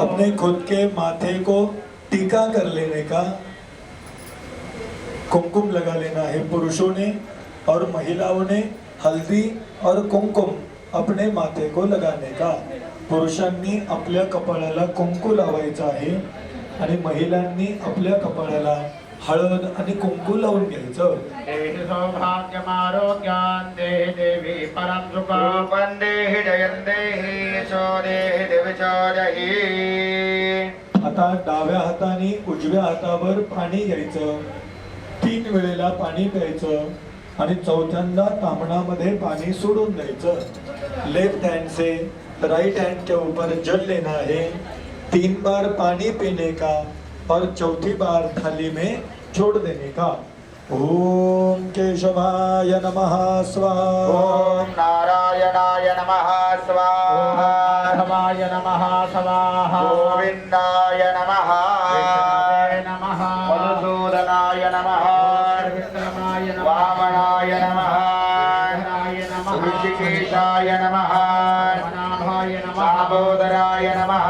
अपने खुद के माथे को टीका कर लेने का कुमकुम लगा लेना है। पुरुषों ने और महिलाओं ने हल्दी और कुमकुम अपने माथे को लगाने का। पुरुषांनी आपल्या कपाळाला कुंकू लावायचं आहे आणि महिलांनी आपल्या कपाळाला हळद आणि कुंकू लावून घ्यायचं. देहि सौभाग्यमारोग्यान् देहि देवी परं आता डाव्या हाताने उजव्या हातावर पाणी घ्यायचं. तीन वेळेला पाणी प्यायचं आणि चौथ्यांदा तांबणामध्ये पाणी सोडून द्यायचं. लेफ्ट हैंड से राइट हैंड के ऊपर जल लेना है तीन बार पानी पीने का? और चौथी बार थाली में छोड़ देने का? ओम केशवाय नमः स्वाहा. नमः स्वाहा। माधवाय नमः स्वाहा गोविन्दाय नमः विष्णवे नमः मधुसूदनाय नमः विक्रमाय नमः वामनाय नमः नाराय नमः ऋषिकेशाय नमः नाभाय नमः दामोदराय नमः